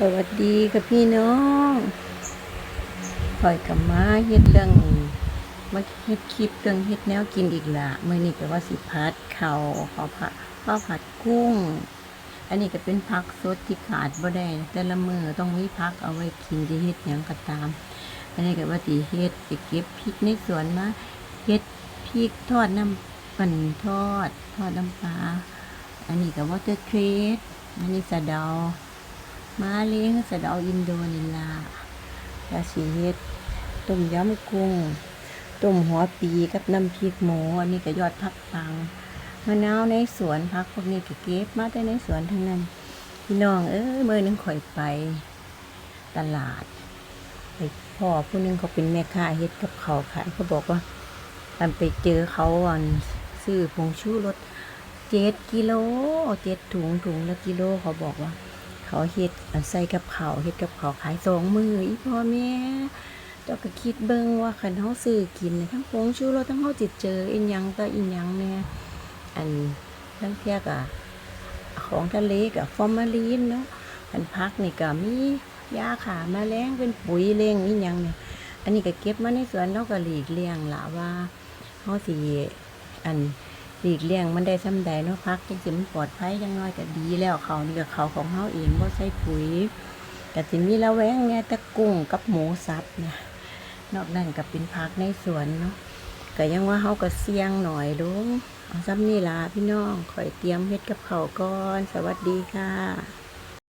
สวัสดีค่ะพี่น้องข่อยกับมาเฮ็ดเรื่องมาเฮ็ดคลิปเรื่องเฮ็ดแนวกินอีกละมื้อนี้ก็ว่าสิพัดเขาขอผัดข้าวผัดกุ้ง อันนี้ก็เป็นผักสดที่ขาดบ่ได้ แต่ละมือต้องมีผักเอาไว้กินจะเฮ็ดหยังก็ตาม อันนี้ก็ว่าสิเฮ็ดไปเก็บพริกในสวนมาเฮ็ดพริกทอดน้ำปั่นทอด ทอดน้ำปลาอันนี้ก็วอเตอร์เทรดอันนี้สะเดา มาเลี้ยงสะเดาอินโดนีลายาสีเฮ็ดต้มยำกุ้งต้มหัวปีกับน้ำพริกหมูอันนี้ก็ยอดพักปังมะนาวในสวนพักพวกนี้ก็เก็บมาแต่ในสวนทั้งนั้น พี่น้องเอ้ยเมื่อนึงข่อยไปตลาดไปพ่อผู้หนึงเขาเป็นแม่ค้าเฮ็ดกับเขาขายเขาบอกว่าตันไปเจอเขาอันซื้อผงชูรสเจ็ดกิโลเจ็ดถุงถุงละกิโลเขาบอกว่า เขาเฮ็ดใส่กับเขาวเฮ็ดกับเขาวขายสองมืออีพ่อแม่เจ้าก็คิดเบิ่งว่าคันเฮาซื้อกินทั้งผงชูรสทั้งเฮาจิตเจออีหยังต่ออีหยังแน่อันทั้งเทียกอะของทะเลกับฟอร์มาลีนเนาะอันพักนี่ก็มียาขาแมลงเป็นปุ๋ยเลี้ยงอีหยังเนี่ยอันนี้ก็เก็บมาในสวนเราก็หลีกเลี่ยงล่ะว่าเฮาสิอัน หลีกเลี่ยงมันได้ซ้ำใดเนาะพักจังสิมันปลอดภัยยังน้อยก็ดีแล้วเขานี่กับเขาของเฮาเองบ่ใส่ปุ๋ยก็สิมีละแวงเนี่ยตะกุ้งกับหมูสับเนี่ยนอกนั้นก็เป็นพักในสวนเนาะก็ยังว่าเฮาก็เสี่ยงหน่อยลุงเอาซ้ำนี่ล่ะพี่น้องคอยเตรียมเฮ็ดกับเขาก่อน สวัสดีค่ะ